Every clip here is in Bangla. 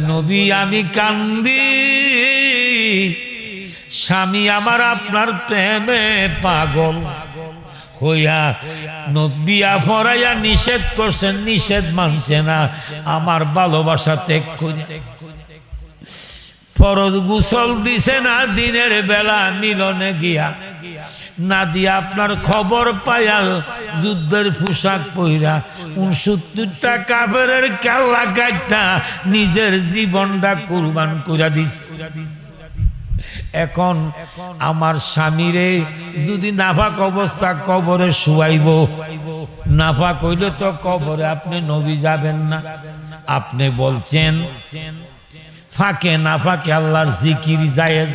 নবী, আমি কান্দি। স্বামী আমার আপনার প্রেমে পাগল। হইয়া নবিয়া ফরাইয়া নিষেধ করছেন, নিষেধ মানছে না। আমার ভালোবাসা ত্যাগ করে ফরজ গুসল দিছে না, দিনের বেলা মিলনে গিয়া। না দিয়া আপনার খবর পাইয়া যুদ্ধের পোশাক পইরা উনসত্তরটা কাপড়ের কেল্লা কাটটা নিজের জীবনটা কুরবান করে দিস এখন আমার স্বামীরে যদি নাফাক অবস্থা কবরে শুয়াইব, নাফাক হইলে তো কবরে আপনি নবী যাবেন না। আপনি বলছেন ফাঁকে না ফাঁকে আল্লাহর জিকির জায়েজ।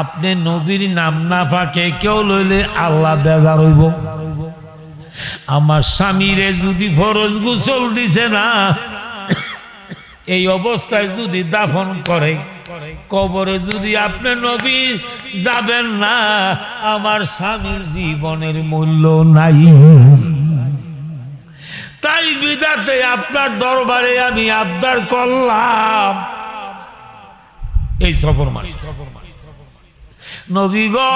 আপনি নবীর নাম না ফাঁকে কেউ লইলে আল্লাহ বেজার হইব। আমার স্বামীরে যদি ফরজ গোসল দিছে না, এই অবস্থায় যদি দাফন করে, কবরে যদি আপনি নবী যাবেন না, আমার স্বামীর জীবনের মূল্য নাই। তাই বিদাতে আপনার দরবারে আমি আবদার করলাম। এই সফর মাস। নবী গো,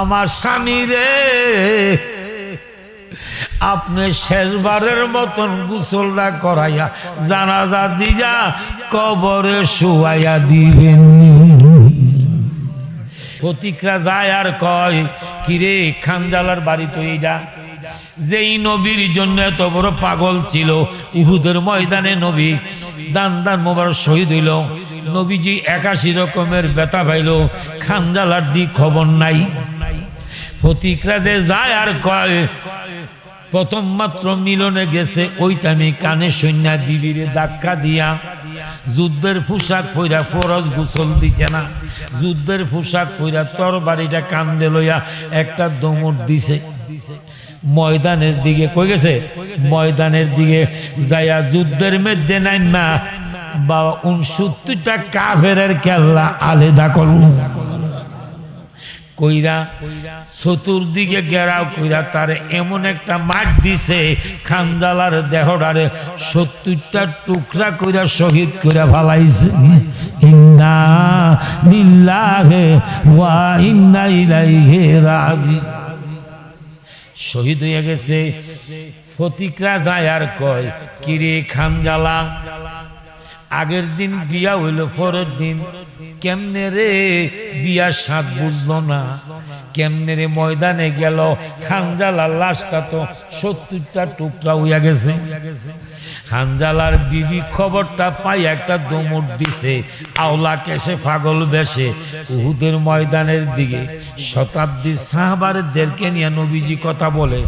আমার স্বামী রে, আপনি শেষবারের মতন গুসলটা করাইয়া জানাজা দিয়া কবরে শুয়াইয়া দিবেন। প্রতিক্রা যায় আর কয়, কিরে, খানজালার বাড়ি তো এইটা যেই নবীর জন্য এত বড় পাগল ছিল, উহুদের ময়দানে নবী দান দান মোবার শহীদ হইল। নবীজি একাশি রকমের ব্যথা পাইল খানজালার দি খবর নাই। প্রতিক্রাতে যায় আর কয়, প্রথম মাত্র মিলনে গেছে, ওইটা আমি কানে সৈন্য বিবিরে ধাক্কা দিয়া। যুদ্ধের পোশাক পইরা ফরজ গোসল দিছে না। যুদ্ধের পোশাক পইরা তর বাড়িটা কান্দে লইয়া একটা দমর দিছে। ময়দানের দিকে কই গেছে? ময়দানের দিকে যাইয়া যুদ্ধের মধ্যে নাই না বা উনসত্তরটা কাফের কেল্লা আলেদা করল। কইরা চতুর্দিকে গেরাও কইরা তার এমন একটা মাঠ দিছে, খানজালার দেহটারে সত্তরটা টুকরা কইরা শহীদ কইরা ফালাইছে। ইন্না লিল্লাহে ওয়া ইন্না ইলাইহি রাজি শহীদ হয়ে গেছে। ফতিকরা যায় আর কয়, কিরে খানজালা আগের দিন বিয়া হইল, পরের দিন কেমনে রে বিয়া স্বাদ বুঝল না? কেমনে রে ময়দানে গেল খানজালার লাশটা তো সত্তরটা টুকরা হইয়া গেছে। হানজালার বিবি খবরটা পাই, একটা দমট দিছে। আওলা কেসে পাগল বেশে। উহুদের ময়দানের দিকে শতাব্দীর সাহাবারদেরকে নিয়ে নবীজি কথা বলে।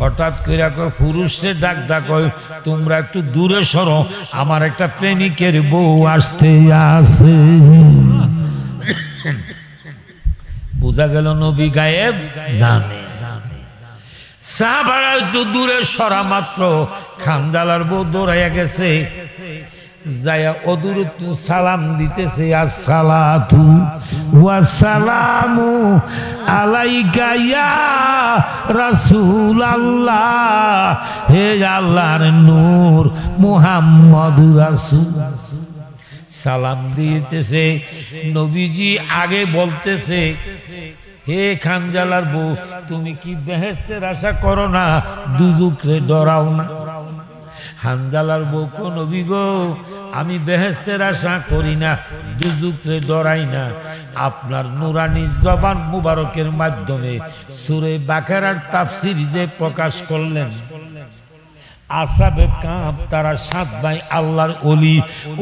হঠাৎ করে পুরুষে ডাক ডাকয় তোমরা একটু দূরে সরো। আমার একটা প্রেমিকের বউ আসতে আছে। বোঝা গেল নবী গায়েব জানে। দূরে সরা মাত্র। খানজালার বউ দৌড়াইয়া গেছে। যায়া অদূরত্ব সালাম দিতেছে রাসূলুল্লাহ। হে আল্লাহর সালাম দিতেছে, নবীজি আগে বলতেছে হে খানজালার বউ, তুমি কি বেহেস্তের আশা করো না? দুদুকরে ডরাও না। হানজালার বউ, কোন গো, আমি বেহেস্তের আশা করি না, দুদুকরে ডরাই না। আপনার নুরানি জবান মুবারকের মাধ্যমে সুরে বাকেরার তাফসির যে প্রকাশ করলেন। আসাবে কাঁপ, তারা সাত ভাই আল্লাহর অলি।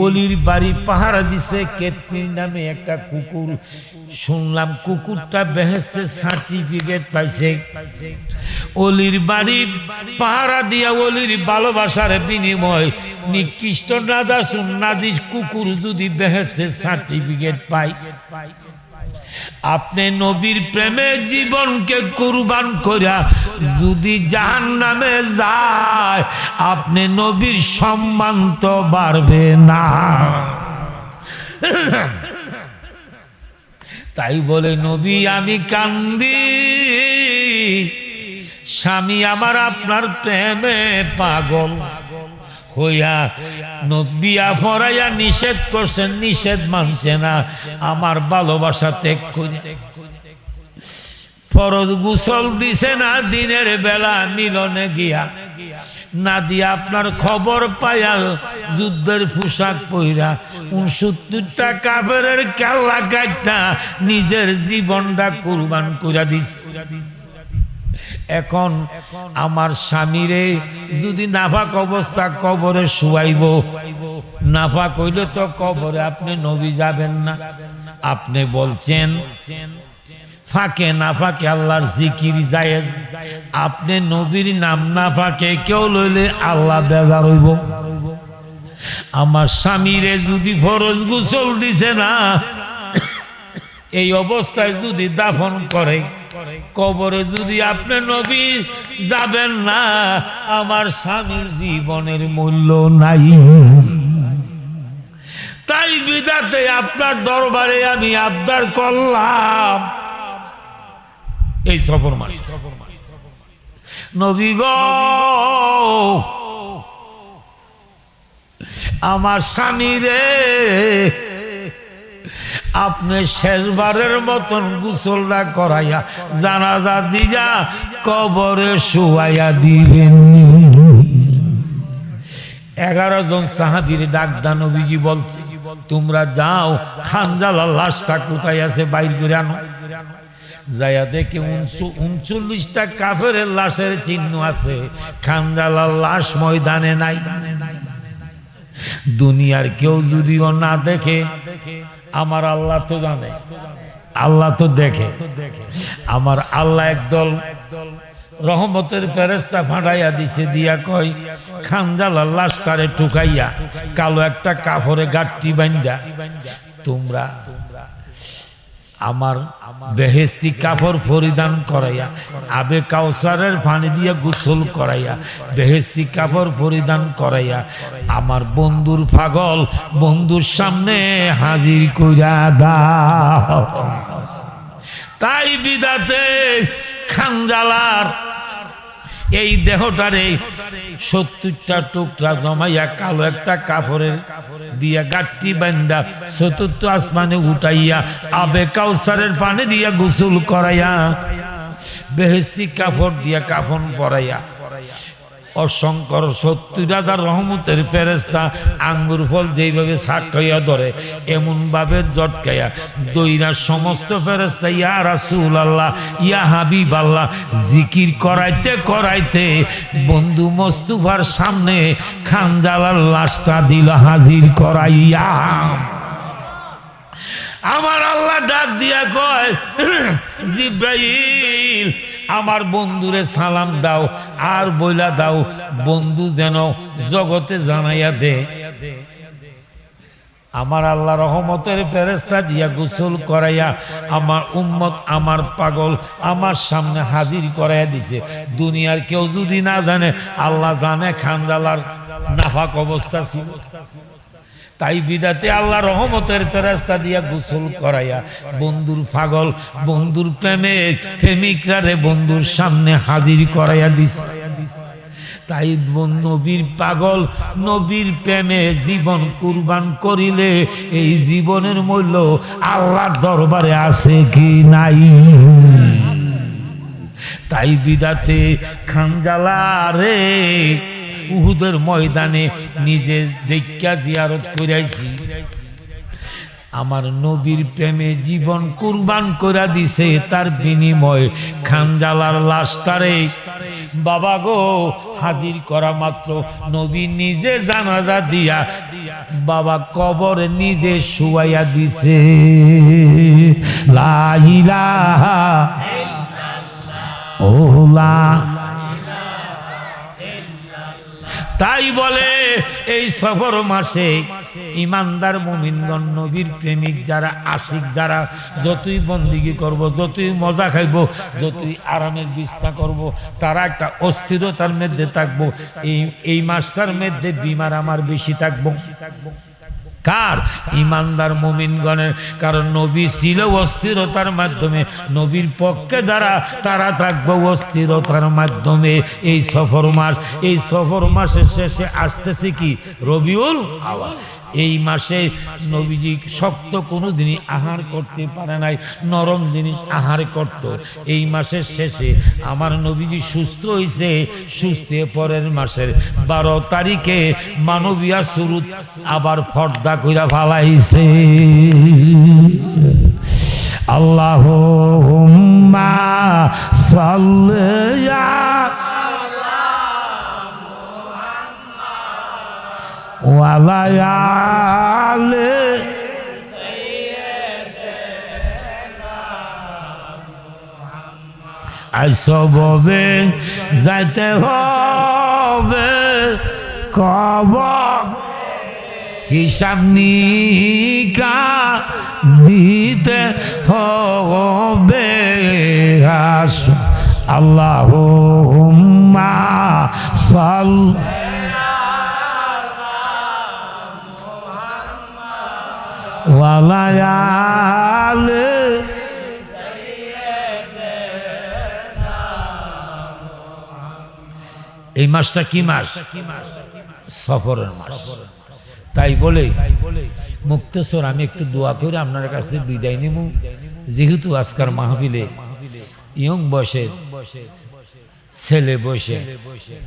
অলির বাড়ি পাহারা দিছে কেতনির নামে একটা কুকুর। শুনলাম কুকুরটা বেহেস্তে সার্টিফিকেট পাইছে। অলির বাড়ি পাহারা দিয়া অলির ভালোবাসার বিনিময়। নিকৃষ্ট নাদা নাদিস কুকুর যদি বেহেস্তে সার্টিফিকেট পাই আপনি নবীর প্রেমে জীবনকে কুরবান করিয়া যদি জাহান নামে যায়, আপনি নবীর সম্মান তো বাড়বে না। তাই বলে, নবী, আমি কান্দি। স্বামী আমার আপনার প্রেমে পাগল। হইয়া নবিয়া ফরাইয়া নিষেধ করছেন নিষেধ মানছে না। আমার ভালোবাসা ত্যাগ করে ফরজ গুসল দিছে না, দিনের বেলা মিলনে গিয়া। না দিয়া আপনার খবর পাইয়া যুদ্ধের পোশাক পইরা। উনসত্তরটা কাপড়ের কাল্লা কাটটা নিজের জীবনটা কুরবান কইরা দিছে। এখন আমার স্বামীরে যদি নাফাক অবস্থা কবরে শুয়াইব। নাফাক হইলে তো কবরে আপনি নবী যাবেন না। আপনি বলছেন, ফাঁকে না ফাঁকে আল্লাহর জিকির জায়েজ। আপনি নবীর নাম না ফাঁকে কেউ লইলে আল্লাহ বেজার হইব। আমার স্বামীরে যদি ফরজ গোসল দিছে না, এই অবস্থায় যদি দাফন করে কবরে যদি আপনি নবী যাবেন না, আমার স্বামীর জীবনের মূল্য নাই। তাই বিদাতে আপনার দরবারে আমি আবদার করলাম। এই সফর মাস। নবী আমার স্বামী রে আপনি শেষবারের মতন গুসলটা করাইয়া জানাজা দিয়া কবরে শুয়াইয়া দিবেন। এগারো জন সাহাবির ডাকদা নবীজি বলছে, তোমরা যাও খানজালা লাশটা কোথায় আছে বাইর করে আনো। যাইয়া দেখে উনচল্লিশটা কাফের লাশের চিহ্ন আছে। খানজালার লাশ ময়দানে নাই। দুনিয়ার কেউ যদিও না দেখে আমার আল্লাহ তো জানে। আল্লাহ তো দেখে। আমার আল্লাহ একদল রহমতের ফেরেস্তা ফাঁড়াইয়া দিছে, দিয়া কয় খানজালার লাশটারে টুকাইয়া কালো একটা কাপড়ে গাঠটি বাইন্দা। তোমরা আমার বেহেস্তি কাপড় পরিধান করাইয়া, আবে কাউসারের পানি দিয়ে গোসল করাইয়া বেহেস্তি কাপড় পরিধান করাইয়া, আমার বন্ধুর পাগল বন্ধুর সামনে হাজির কইরা দাও। তাই বিদাতে খানজালার এই দেহটারে সত্তরটা টুকরা জমাইয়া কালো একটা কাপড়ের দিয়া গাঠটি বান্ধা চতুর্থ আসমানে উঠাইয়া আবে কাউসারের পানি দিয়া গোসল করাইয়া বেহেস্তি কাপড় দিয়া কাফন পরাইয়া অসংকর সত্তর হাজার রহমতের ফেরেস্তা আঙ্গুর ফল যেইভাবে ছাটকাইয়া ধরে এমন ভাবে জটকাইয়া দইরা সমস্ত ফেরেস্তা ইয়া রাসুল আল্লাহ ইয়া হাবিব আল্লাহ জিকির করাইতে করাইতে বন্ধু মস্তুফার সামনে খানজালার লাশটা দিল হাজির করাইয়া। আমার আল্লাহ ডাক দিয়া কয়, জিব্রাইল আমার বন্ধুরে সালাম দাও, আর বইলা দাও, বন্ধু যেন জগতে জানাইয়া দে। আমার আল্লাহ রহমতের ফেরেস্তা দিয়া গোসল করাইয়া আমার উম্মত, আমার পাগল, আমার সামনে হাজির করাইয়া দিছে। দুনিয়ার কেউ যদি না জানে, আল্লাহ জানে খানজালার নাফাক অবস্থা ছিল। তাই বিদাতে আল্লাহ রহমতের ফেরাস্তা দিয়া গোসল করাইয়া, বন্ধুর পাগল, বন্ধুর প্রেমে প্রেমিকরা রে বন্ধুর সামনে হাজির করাইয়া দিস তাই নবীর পাগল, নবীর প্রেমে জীবন কুরবান করিলে এই জীবনের মূল্য আল্লাহর দরবারে আছে কি নাই? তাই বিদাতে খানজালা রে উহুদের ময়দানে নিজে দেখা জিয়ারত করাইছি আমার নবীর প্রেমে জীবন কুরবান করে দিছে, তার বিনিময় খানজালার লাশটারে। বাবা গো, হাজির করা মাত্র নবী নিজে জানাজা দিয়া, বাবা কবর নিজে শুয়াইয়া দিছে। লাইলাহা ওলা তাই বলে, এই সফর মাসে ইমানদার মোমিনগণ, নবীর প্রেমিক যারা, আশিক যারা, যতই বন্দিগি করব, যতই মজা খাইব, যতই আরামের বিস্তা করব, তারা একটা অস্থিরতার মধ্যে থাকব। এই এই মাসটার মধ্যে বিমার আমার বেশি থাকব। কার? ইমানদার মোমিনগণের। কারণ নবী ছিল অস্থিরতার মাধ্যমে। নবীর পক্ষে যারা, তারা থাকবে অস্থিরতার মাধ্যমে। এই সফর মাস, এই সফর মাসের শেষে আসতেছে কি? রবিউল আওয়াল। এই মাসে নবীজি শক্ত কোনো জিনিস আহার করতে পারে নাই, নরম জিনিস আহার করত। এই মাসের শেষে আমার নবীজি সুস্থ হয়েছে সুস্থ পরের মাসের বারো তারিখে মানবীয় শুরু আবার ফর্দা কইরা ফালাইছে। আল্লাহ সাল্লাল্লাহু ওয়ালায়ালে আইসবে যাইতে হবে কব হিসাব নিকা দিতে হবে? আস আল্লাহ সাল ওয়ালায়ালে এই মাসটা কি মাস? সফরের মাস। তাই বলে, মুক্তেশ্বর, আমি একটু দোয়া করে আপনার কাছে বিদায় নিব যেহেতু আজকার মাহফিলে ইয়ং বয়সে ছেলে বসে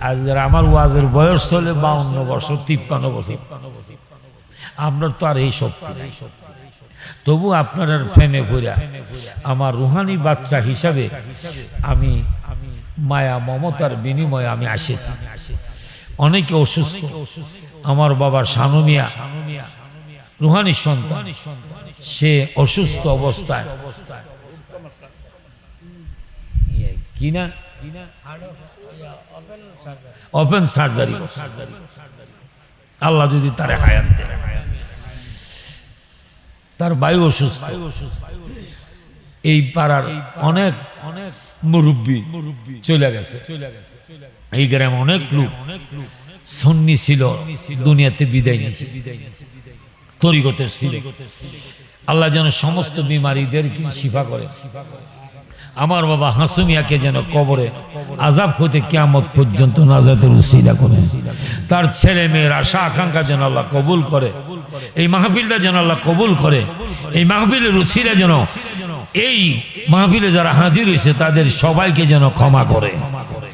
আজ আমার ওয়াজের বয়স হলে বাউন্ন বছর, তিপ্পান্ন বছর, আপনার তো আর এই শক্তি নাই। তবু আপনার আর ফেমে ঘুরা আমার রুহানি বাচ্চা হিসাবে আমি মায়া, মমতার বিনিময়ে আমি আসেছি। অনেকে অসুস্থ। আমার বাবার সানুমিয়া রুহানি সন্তান। সে অসুস্থ অবস্থায়। আল্লাহ যদি তার হায়াত দেয় তার বায়ু অসুস্থ। এই পাড়ার অনেক অনেক মুরব্বী চলে গেছে। এই গ্রাম অনেক লোক সন্নি ছিল, দুনিয়াতে বিদায় নিয়েছে। তরিগতের ছিল। আল্লাহ যেন সমস্ত বিমারীদেরকে শিফা করে। আমার বাবা হাসুমিয়াকে যেন কবরে আজাব হতে কিয়ামত পর্যন্ত নাজাতের উসিলা করে। তার ছেলে মেয়ের আশা আকাঙ্ক্ষা যেন আল্লাহ কবুল করে। এই মাহফিলটা যেন আল্লাহ কবুল করে, এই মাহফিলের উসিলা যেন এই মাহফিলে যারা হাজির হয়েছে, তাদের সবাইকে যেন ক্ষমা করে ক্ষমা করে।